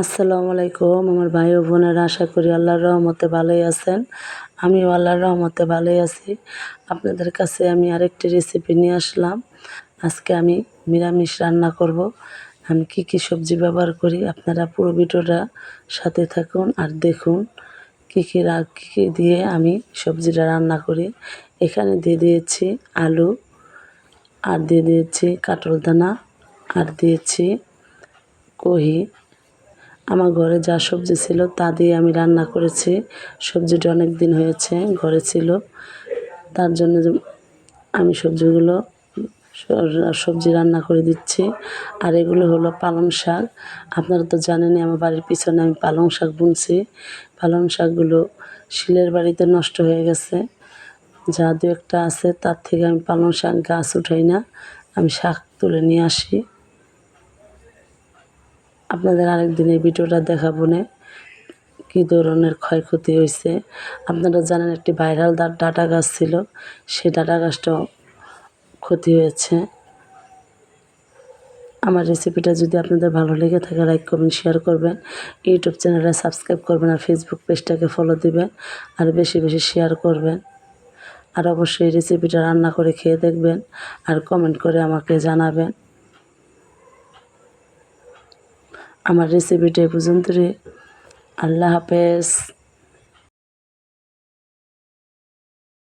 আসসালামু আলাইকুম, আমার ভাই ও বোনেরা, আশা করি আল্লাহর রহমতে ভালোই আছেন। আমিও আল্লাহর রহমতে ভালোই আছি। আপনাদের কাছে আমি আরেকটি রেসিপি নিয়ে আসলাম। আজকে আমি নিরামিষ রান্না করব। আমি কি কি সবজি ব্যবহার করি, আপনারা পুরো ভিডিওটা সাথে থাকুন আর দেখুন কী কী কী কী দিয়ে আমি সবজিটা রান্না করি। এখানে দিয়ে দিয়েছি আলু, আর দিয়ে দিয়েছি কাটল দানা, আর দিয়েছি কহি আমার ঘরে যা সবজি ছিল তা দিয়ে আমি রান্না করেছি। সবজিটা অনেক দিন হয়েছে, ঘরে ছিল। তার জন্য আমি সবজিগুলো, সবজি রান্না করে দিচ্ছি। আর এগুলো হলো পালং শাক। আপনারা তো জানেনই আমার বাড়ির পিছনে আমি পালং শাক বুনছি। পালং শাকগুলো শিলের বাড়িতে নষ্ট হয়ে গেছে। যা দু একটা আছে, তার থেকে আমি পালং শাক গাছ উঠাই না। আমি শাক তুলে নিয়ে আসি। আপনাদের আরেকদিন এই ভিডিওটা দেখাবো না। কী ধরনের ক্ষয়ক্ষতি হয়েছে। আপনারা জানেন একটি ভাইরাল ডাটা গাছ ছিল। সেই ডাটা গাছটাও ক্ষতি হয়েছে। আমার রেসিপিটা যদি আপনাদের ভালো লেগে থাকে লাইক করবেন শেয়ার করবেন। ইউটিউব চ্যানেলটা সাবস্ক্রাইব করবেন আর ফেসবুক পেজটাকে ফলো দিবেন আর বেশি বেশি শেয়ার করবেন। আর অবশ্যই রেসিপিটা রান্না করে খেয়ে দেখবেন আর কমেন্ট করে আমাকে জানাবেন। আমার রেসিপিটা এই রে আল্লাহ হাফেজ।